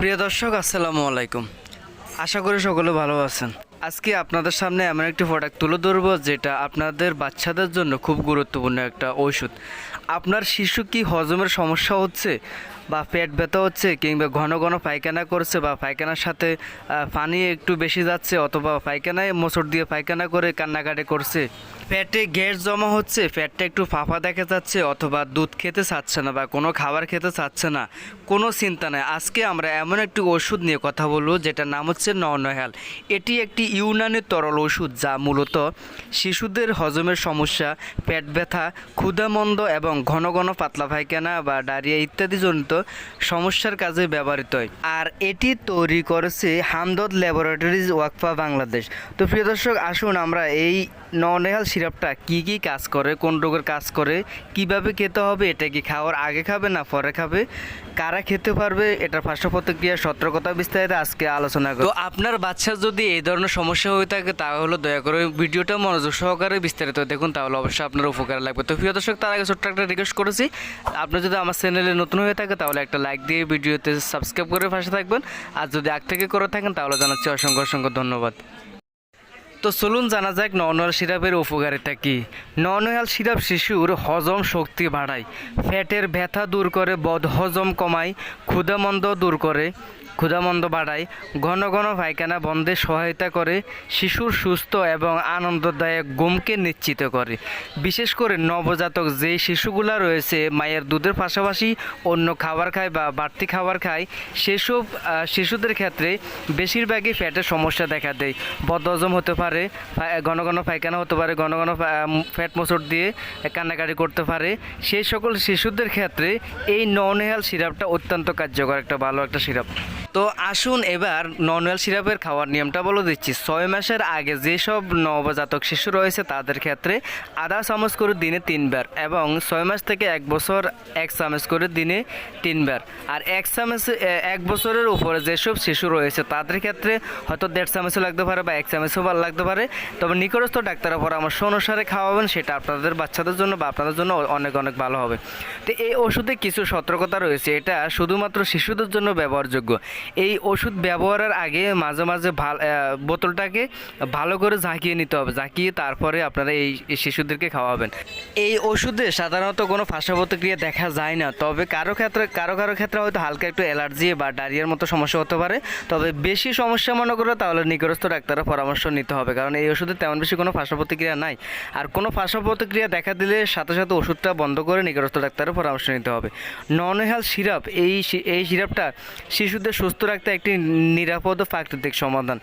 প্রিয় দর্শক, আসসালামু আলাইকুম। আশা করি সকলে ভালো আছেন। আজকে আপনাদের সামনে এমন একটি প্রোডাক্ট তুলে ধরবো, যেটা আপনাদের বাচ্চাদের জন্য খুব গুরুত্বপূর্ণ একটা ওষুধ আপনার শিশু কি হজমের সমস্যা হচ্ছে? বা পেট ব্যথা হচ্ছে কিংবা ঘন ঘন পায়খানা করছে বা পায়খানার সাথে পানি একটু বেশি যাচ্ছে অথবা পায়খানায় মোচড় দিয়ে পায়খানা করে কান্নাকাটি করছে। পেটে গ্যাস জমা হচ্ছে, পেটটা একটু ফাঁপা দেখা যাচ্ছে অথবা দুধ খেতে চাচ্ছে না বা কোনো খাবার খেতে চাচ্ছে না। কোনো চিন্তা নেই। আজকে আমরা এমন একটি ওষুধ নিয়ে কথা বলব যেটার নাম হচ্ছে ননহেল এটি একটি ইউনানি তরল ওষুধ যা মূলত শিশুদের হজমের সমস্যা, পেট ব্যথা, ক্ষুধামন্দ এবং ঘন ঘন পাতলা পায়খানা বা ডায়রিয়া ইত্যাদি জনিত সমস্যার কাজে ব্যবহৃত হয়। আর এটি তৈরি করেছে হামদদ ল্যাবরেটরিজ ওয়াকফা বাংলাদেশ। তো প্রিয় দর্শক, আসুন আমরা এই ননেহাল সিরাপটা কি কি কাজ করে, কোন রোগের কাজ করে, কীভাবে খেতে হবে, এটা কি খাওয়ার আগে খাবে না পরে খাবে, কারা খেতে পারবে, এটার পার্শ্ব প্রতিক্রিয়া, সতর্কতা বিস্তারিত আজকে আলোচনা করব। তো আপনার বাচ্চার যদি এই ধরনের সমস্যা হয়ে থাকে, তাহলে দয়া করে ভিডিওটা মনোযোগ সহকারে বিস্তারিত দেখুন, তাহলে অবশ্যই আপনার উপকার লাগবে। তো প্রিয় দর্শক, তার আগে ছোট্ট একটা রিকোয়েস্ট করেছি, আপনি যদি আমার চ্যানেলে নতুন হয়ে থাকে তাহলে একটা লাইক দিয়ে ভিডিওতে সাবস্ক্রাইব করে পাশে থাকবেন। আর যদি আগ থেকে করে থাকেন, তাহলে জানাচ্ছি অসংখ্য অসংখ্য ধন্যবাদ। তো চলুন জানা যাক ননহাল সিরাপের উপকারিতা কী? ননহাল সিরাপ শিশুর হজম শক্তি বাড়ায়। ফ্যাটের ব্যথা দূর করে, বদহজম কমায় ক্ষুদামন্দ দূর করে। ক্ষুধামন্দ বাড়ায়, ঘন ঘন পায়খানা বন্ধে সহায়তা করে, শিশুর সুস্থ এবং আনন্দদায়ক ঘুমকে নিশ্চিত করে। বিশেষ করে নবজাতক যে শিশুগুলা রয়েছে, মায়ের দুধের পাশাপাশি অন্য খাবার খায় বা বাড়তি খাবার খায়, সেসব শিশুদের ক্ষেত্রে বেশিরভাগই ফ্যাটের সমস্যা দেখা দেয়। বদহজম হতে পারে ঘন ঘন পায়খানা হতে পারে, ঘন ঘন ফ্যাট মোচড় দিয়ে কান্নাকাটি করতে পারে। সেই সকল শিশুদের ক্ষেত্রে এই নন সিরাপটা অত্যন্ত কার্যকর, একটা ভালো একটা সিরাপ। তো আসুন এবার ননওয়েল সিরাপের খাওয়ার নিয়মটা বলে দিচ্ছি। ছয় মাসের আগে যেসব নবজাতক শিশু রয়েছে তাদের ক্ষেত্রে আধা চামচ করে দিনে তিনবার এবং ছয় মাস থেকে এক বছর এক চামচ করে দিনে তিনবার। আর এক চামচ এক বছরের উপরে যেসব শিশু রয়েছে তাদের ক্ষেত্রে হয়তো দেড় চামচও লাগতে পারে বা এক চামচও ভালো লাগতে পারে। তবে নিকটস্থ ডাক্তারের পরামর্শ অনুসারে খাওয়াবেন, সেটা আপনাদের বাচ্চাদের জন্য বা আপনাদের জন্য অনেক অনেক ভালো হবে। তো এই ওষুধে কিছু সতর্কতা রয়েছে, এটা শুধুমাত্র শিশুদের জন্য ব্যবহারযোগ্য। এই ওষুধ ব্যবহারের আগে মাঝে মাঝে ভালো বোতলটাকে ভালো করে ঝাঁকিয়ে নিতে হবে। ঝাঁকিয়ে তারপরে আপনারা এই এই শিশুদেরকে খাওয়াবেন। এই ওষুধে সাধারণত কোনো ফাঁসা প্রতিক্রিয়া দেখা যায় না। তবে কারও ক্ষেত্রে, কারও কারও ক্ষেত্রে হয়তো হালকা একটু অ্যালার্জি বা ডায়রিয়ার মতো সমস্যা হতে পারে। তবে বেশি সমস্যা মনে করো তাহলে নিকটস্থ ডাক্তারের পরামর্শ নিতে হবে। কারণ এই ওষুধে তেমন বেশি কোনো ফাঁসা প্রতিক্রিয়া নাই। আর কোনো ফাঁসা প্রতিক্রিয়া দেখা দিলে সাথে সাথে ওষুধটা বন্ধ করে নিকটস্থ ডাক্তারের পরামর্শ নিতে হবে। নন হেলথ সিরাপ, এই এই সিরাপটা শিশুদের সুস্থ রাখতে একটি নিরাপদ প্রাকৃতিক সমাধান।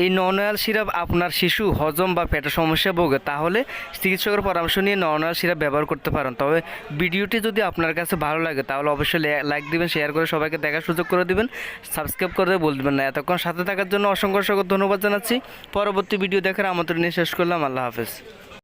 এই ননয়াল সিরাপ আপনার শিশু, হজম বা পেটের সমস্যা ভোগে, তাহলে চিকিৎসকের পরামর্শ নিয়ে ননয়াল সিরাপ ব্যবহার করতে পারেন। তবে ভিডিওটি যদি আপনার কাছে ভালো লাগে, তাহলে অবশ্যই লাইক দিবেন শেয়ার করে সবাইকে দেখার সুযোগ করে দিবেন। সাবস্ক্রাইব করে বল দেবেন না। এতক্ষণ সাথে থাকার জন্য অসংখ্য অসংখ্য ধন্যবাদ জানাচ্ছি। পরবর্তী ভিডিও দেখার আমন্ত্রণ নিয়ে শেষ করলাম। আল্লাহ হাফেজ।